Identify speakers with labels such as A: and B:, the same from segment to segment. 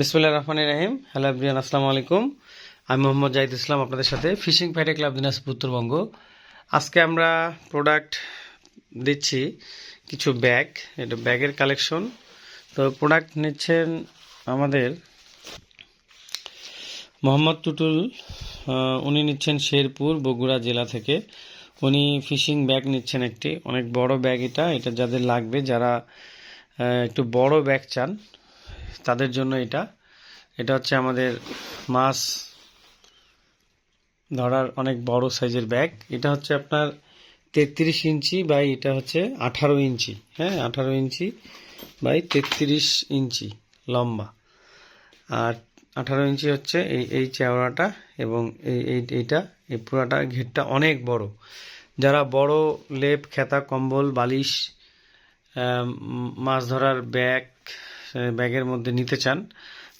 A: বিসমুল্লাহ রহমান রাহিম। Hello everyone আসসালামু আলাইকুম। আমি মোহাম্মদ জাহিদ ইসলাম আপনাদের সাথে ফিশিং ফ্যাটে ক্লাব দিনাজপুর উত্তরবঙ্গ। আজকে আমরা প্রোডাক্ট দিচ্ছি কিছু ব্যাগ। এটা ব্যাগের কালেকশন তো প্রোডাক্ট নিচ্ছেন আমাদের মোহাম্মদ টুটুল উনি নিচ্ছেন শেরপুর, বগুড়া জেলা থেকে। উনি ফিশিং ব্যাগ নিচ্ছেন একটি। অনেক বড় ব্যাগ এটা। এটা যাদের লাগবে, যারা একটু বড় ব্যাগ চান তাদের জন্য এটা। এটা হচ্ছে আমাদের মাছ ধরার অনেক বড় সাইজের ব্যাগ। এটা হচ্ছে আপনার তেত্রিশ ইঞ্চি বাই এটা হচ্ছে আঠারো ইঞ্চি। হ্যাঁ আঠারো ইঞ্চি বাই তেত্রিশ ইঞ্চি লম্বা। আর আঠারো ইঞ্চি হচ্ছে এই এই চেওড়াটা এবং এই এই, এইটা, এই পুরাটা ঘেরটা অনেক বড়। যারা বড় লেপ, খেতা, কম্বল, বালিশ মাছ ধরার ব্যাগ ব্যাগের মধ্যে নিতে চান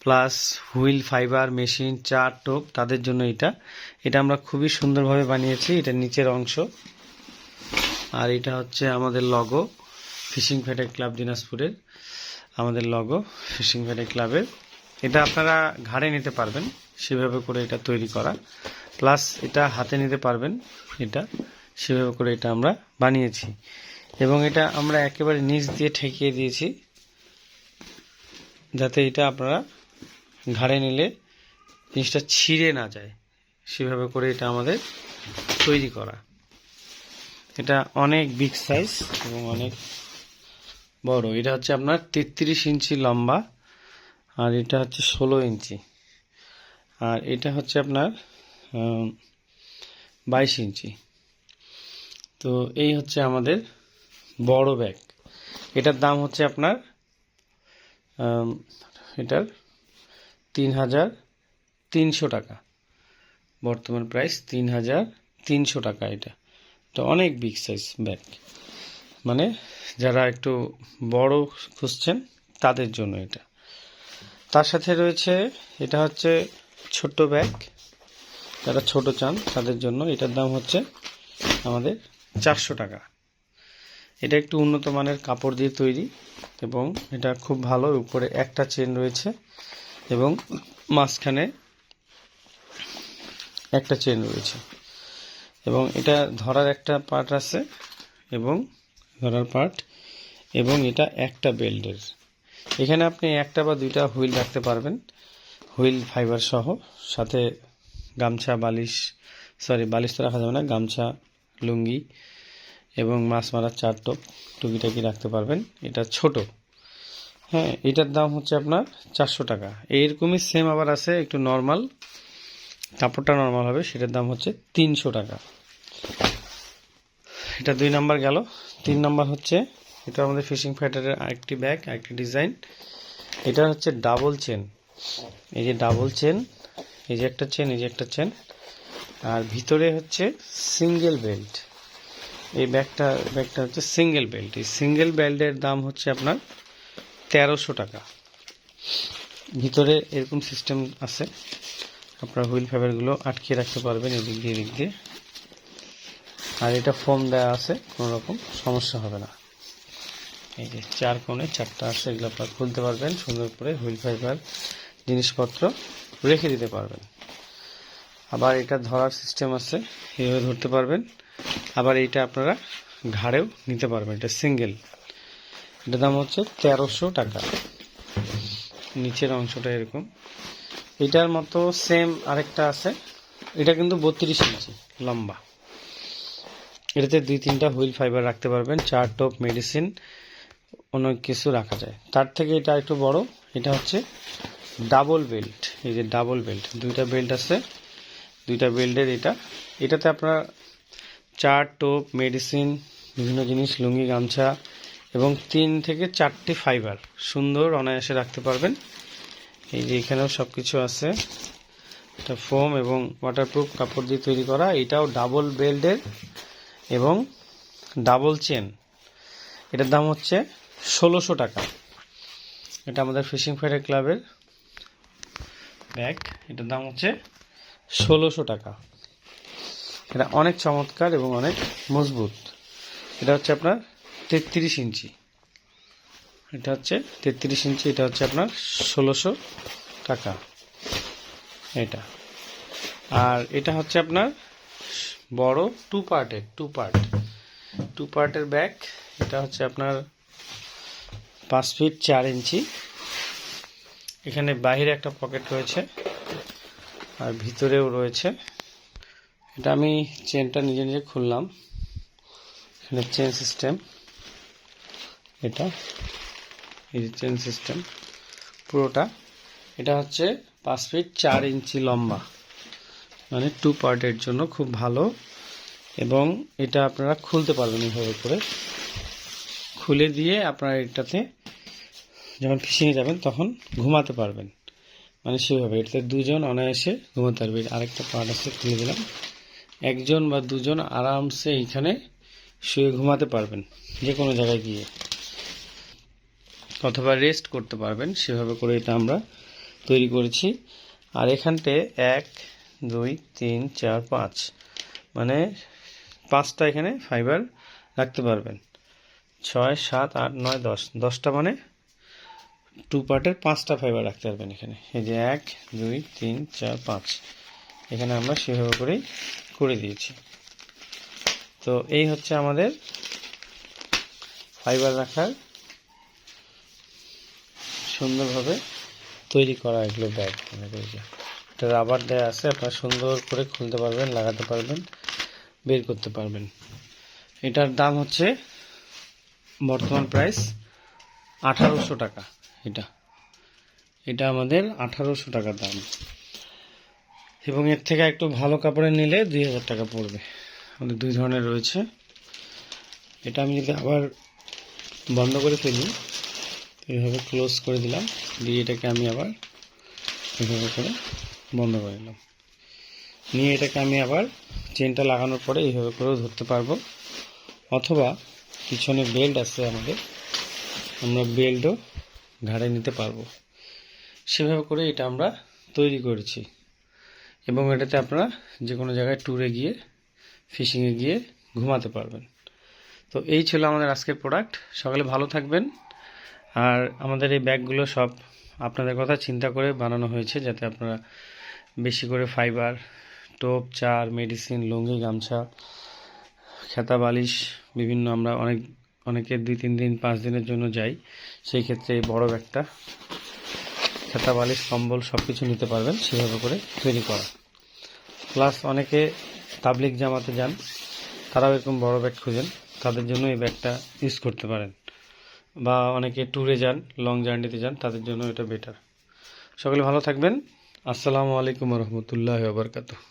A: প্লাস হুইল ফাইবার মেশিন চার টোপ, তাদের জন্য এটা। এটা আমরা খুবই সুন্দরভাবে বানিয়েছি, এটা নিচের অংশ। আর এটা হচ্ছে আমাদের লগো ফিশিং ফেটে ক্লাব দিনাজপুরের, আমাদের লগো ফিশিং ফেটে ক্লাবের এটা আপনারা ঘাড়ে নিতে পারবেন, সেভাবে করে এটা তৈরি করা। প্লাস এটা হাতে নিতে পারবেন, এটা সেভাবে করে এটা আমরা বানিয়েছি। এবং এটা আমরা একেবারে নিচ দিয়ে ঠেকিয়ে দিয়েছি। যাতে এটা আপনারা ঘাড়ে নিলে জিনিসটা ছিঁড়ে না যায়। সেভাবে করে এটা আমাদের তৈরি করা। এটা অনেক বিগ সাইজ এবং অনেক বড়। এটা হচ্ছে আপনার তেত্রিশ ইঞ্চি লম্বা আর এটা হচ্ছে ষোলো ইঞ্চি। আর এটা হচ্ছে আপনার বাইশ ইঞ্চি। তো এই হচ্ছে আমাদের বড় ব্যাগ এটার দাম হচ্ছে আপনার এটার তিন হাজার তিনশো টাকা। বর্তমান প্রাইস তিন হাজার তিনশো টাকা এটা। তো অনেক বিগ সাইজ ব্যাগ মানে যারা একটু বড় খুঁজছেন, তাদের জন্য এটা। তার সাথে রয়েছে, এটা হচ্ছে ছোট্ট ব্যাগ যারা ছোট চান, তাদের জন্য এটার দাম হচ্ছে আমাদের চারশো টাকা। এটা একটু উন্নত মানের কাপড় দিয়ে তৈরি এবং এটা খুব ভালো, উপরে একটা চেন রয়েছে এবং মাঝখানে একটা চেন রয়েছে এবং এটা ধরার একটা পার্ট আছে এবং ধরার পার্ট এবং এটা একটা বেল্টের। এখানে আপনি একটা বা দুইটা হুইল রাখতে পারবেন, হুইল ফাইবার সহ, সাথে গামছা, বালিশ, সরি, বালিশ তো রাখা যাবে না, গামছা, লুঙ্গি এবং মাছ মারার চার টোপ টুকিটাকি রাখতে পারবেন। এটা ছোট। হ্যাঁ এটার দাম হচ্ছে আপনার চারশো টাকা। এইরকমই সেম আবার আছে, একটু নর্মাল কাপড়টা নর্মাল হবে, সেটার দাম হচ্ছে তিনশো টাকা। এটা দুই নাম্বার গেল। তিন নাম্বার হচ্ছে, এটা আমাদের ফিশিং ফ্যাটারের আরেকটি ব্যাগ আরেকটি ডিজাইন এটা হচ্ছে ডাবল চেন এই যে ডাবল চেন এই যে একটা চেন এই যে একটা চেন আর ভিতরে হচ্ছে সিঙ্গেল বেল্ট এই ব্যাগটা ব্যাগটা হচ্ছে সিঙ্গেল বেল্ট এই সিঙ্গেল বেল্টের দাম হচ্ছে আপনার তেরোশো টাকা। ভিতরে এরকম সিস্টেম আছে। আপনার হুইল ফাইবারগুলো আটকে রাখতে পারবেন এদিক দিয়ে এদিক দিয়ে। আর এটা ফোম দেওয়া আছে কোনো রকম সমস্যা হবে না। এই যে চার কোণে চারটা আছে, এগুলো আপনার খুলতে পারবেন, সুন্দর করে হুইল ফাইবার জিনিসপত্র রেখে দিতে পারবেন। আবার এটা ধরার সিস্টেম আছে এইভাবে ধরতে পারবেন। আবার এইটা আপনারা ঘাড়েও নিতে পারবেন, এটা সিঙ্গেল। এটার দাম হচ্ছে তেরোশো টাকা। নিচের অংশটা এরকম। এটার মতো সেম আরেকটা আছে। এটা কিন্তু বত্রিশ ইঞ্চি, লম্বা। এটাতে দুই তিনটা হুইল ফাইবার রাখতে পারবেন, চার টপ মেডিসিন অনেক কিছু রাখা যায়। তার থেকে এটা একটু বড়, এটা হচ্ছে ডাবল বেল্ট। এই যে ডাবল বেল্ট, দুইটা বেল্ট আছে, দুইটা বেল্টের এটা। এটাতে আপনার চার টোপ, মেডিসিন, বিভিন্ন জিনিস, লুঙ্গি, গামছা এবং তিন থেকে চারটি ফাইবার সুন্দর অনায়াসে রাখতে পারবেন। এই যে এখানেও সব কিছু আছে। এটা ফোম এবং ওয়াটারপ্রুফ কাপড় দিয়ে তৈরি করা। এটাও ডাবল বেল্টের এবং ডাবল চেন এটার দাম হচ্ছে ষোলোশো টাকা। এটা আমাদের ফিশিং ফায়ার ক্লাবের ব্যাগ এটার দাম হচ্ছে ষোলোশো টাকা। এটা অনেক চমৎকার এবং অনেক মজবুত। এটা হচ্ছে আপনার তেত্রিশ ইঞ্চি। এটা হচ্ছে তেত্রিশ ইঞ্চি, এটা হচ্ছে আপনার ষোলোশো টাকা। এটা। আর এটা হচ্ছে আপনার বড় টু পার্টের টু পার্ট টু পার্টের ব্যাগ এটা হচ্ছে আপনার পাঁচ ফিট চার ইঞ্চি। এখানে বাহিরে একটা পকেট রয়েছে আর ভিতরেও রয়েছে এটা আমি চেনটা নিজে নিজে খুললাম। এখানে চেন সিস্টেম এটা, এই যে চেন সিস্টেম পুরোটা, এটা হচ্ছে পাঁচ ফিট চার ইঞ্চি লম্বা। মানে টু পার্টের জন্য খুব ভালো। এবং এটা আপনারা খুলতে পারবেন এইভাবে করে। খুলে দিয়ে আপনারা এটাতে যখন ফিশিংয়ে যাবেন তখন ঘুমাতে পারবেন। মানে সেভাবে, এটাতে দুজন অনায়াসে ঘুমাতে পারবে। আরেকটা পার্ট আছে, খুলে দিলাম। একজন বা দুজন আরামসে এইখানে শুয়ে ঘুমাতে পারবেন যে কোনো জায়গায় গিয়ে। অথবা রেস্ট করতে পারবেন, সেভাবে করে এটা আমরা তৈরি করেছি। আর এখানতে এক, দুই, তিন, চার, পাঁচ মানে পাঁচটা এখানে ফাইবার রাখতে পারবেন। ছয়, সাত, আট, নয়, দশ, দশটা মানে টু পার্টের পাঁচটা ফাইবার রাখতে পারবেন এখানে। এই যে এক, দুই, তিন, চার, পাঁচ। এখানে আমরা সেভাবে করেই করে দিয়েছি। তো এই হচ্ছে আমাদের ফাইবার রাখার সুন্দরভাবে তৈরি করা এগুলো ব্যাগ মনে করি এটা রাবার দেওয়া আছে, আপনারা সুন্দর করে খুলতে পারবেন, লাগাতে পারবেন, বের করতে পারবেন। এটার দাম হচ্ছে বর্তমান প্রাইস আঠারোশো টাকা। এটা এটা আমাদের আঠারোশো টাকা দাম। এবং এর থেকে একটু ভালো কাপড়ে নিলে দুই হাজার টাকা পড়বে। আমাদের দুই ধরনের রয়েছে। এটা আমি যদি আবার বন্ধ করে ফেলি, এইভাবে ক্লোজ করে দিলাম, দিয়ে এটাকে আমি আবার এভাবে করে বন্ধ করে দিলাম। নিয়ে এটাকে আমি আবার চেনটা লাগানোর পরে এইভাবে করেও ধরতে পারব। অথবা পিছনে বেল্ট আছে আমাদের, আমরা বেল্টও ঘাড়ে নিতে পারব। সেভাবে করে এটা আমরা তৈরি করেছি। এবং এটাতে আপনারা যে কোনো জায়গায় ট্যুরে গিয়ে ফিশিংয়ে গিয়ে ঘুমাতে পারবেন। তো এই ছিল আমাদের আজকের প্রোডাক্ট সকালে ভালো থাকবেন। আর আমাদের এই ব্যাগগুলো সব আপনাদের কথা চিন্তা করে বানানো হয়েছে যাতে আপনারা বেশি করে ফাইবার টোপ, চার মেডিসিন লুঙ্গি, গামছা, খেতা, বালিশ, বিভিন্ন আমরা অনেক, অনেকে দুই, তিন দিন, পাঁচ দিনের জন্য যাই, সেই ক্ষেত্রে বড় ব্যাগটা, খেতা, বালিশ, কম্বল সব কিছু নিতে পারবেন, সেভাবে করে তৈরি করা। প্লাস অনেকে তাবলিক জামাতে যান, তারাও এরকম বড় ব্যাগ খুঁজেন, তাদের জন্য এই ব্যাগটা ইউজ করতে পারেন। বা অনেকে ট্যুরে যান লং জার্নিতে যান, তাদের জন্য এটা বেটার সকলে ভালো থাকবেন। আসসালামু আলাইকুম রহমতুল্লাহ বারকাতুহ।